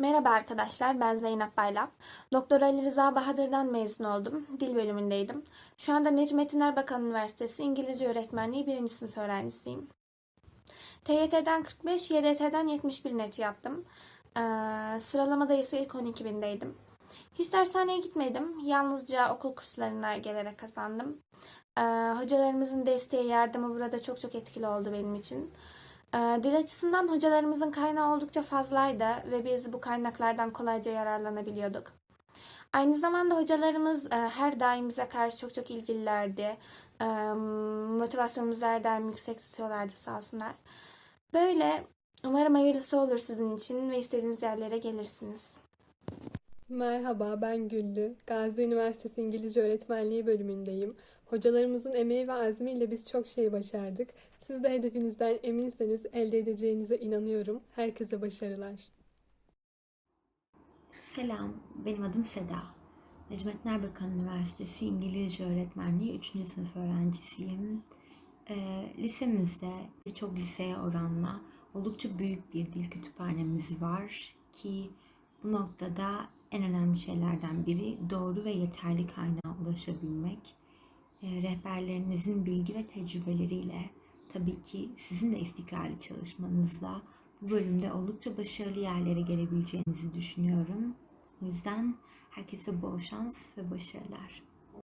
Merhaba arkadaşlar, ben Zeynep Baylap. Doktor Ali Rıza Bahadır'dan mezun oldum. Dil bölümündeydim. Şu anda Necmettin Erbakan Üniversitesi İngilizce Öğretmenliği 1. sınıf öğrencisiyim. TYT'den 45, YDT'den 71 net yaptım. Ee, sıralamada ise ilk 12 bindeydim. Hiç dershaneye gitmedim. Yalnızca okul kurslarına gelerek kazandım. Ee, hocalarımızın desteği, yardımı burada çok çok etkili oldu benim için. Ee, Dil açısından hocalarımızın kaynağı oldukça fazlaydı ve biz bu kaynaklardan kolayca yararlanabiliyorduk. Aynı zamanda hocalarımız e, her daim bize karşı çok çok ilgililerdi. E, Motivasyonumuzu her daim yüksek tutuyorlardı sağ olsunlar. Böyle umarım hayırlısı olur sizin için ve istediğiniz yerlere gelirsiniz. Merhaba, ben Güllü. Gazi Üniversitesi İngilizce Öğretmenliği bölümündeyim. Hocalarımızın emeği ve azmiyle biz çok şey başardık. Siz de hedefinizden eminseniz elde edeceğinize inanıyorum. Herkese başarılar. Selam, benim adım Seda. Necmettin Erbakan Üniversitesi İngilizce Öğretmenliği 3. sınıf öğrencisiyim. Ee, lisemizde birçok liseye oranla oldukça büyük bir dil kütüphanemiz var ki bu noktada en önemli şeylerden biri doğru ve yeterli kaynağa ulaşabilmek. Ee, rehberlerinizin bilgi ve tecrübeleriyle tabii ki sizin de istikrarlı çalışmanızla bu bölümde oldukça başarılı yerlere gelebileceğinizi düşünüyorum. O yüzden herkese bol şans ve başarılar.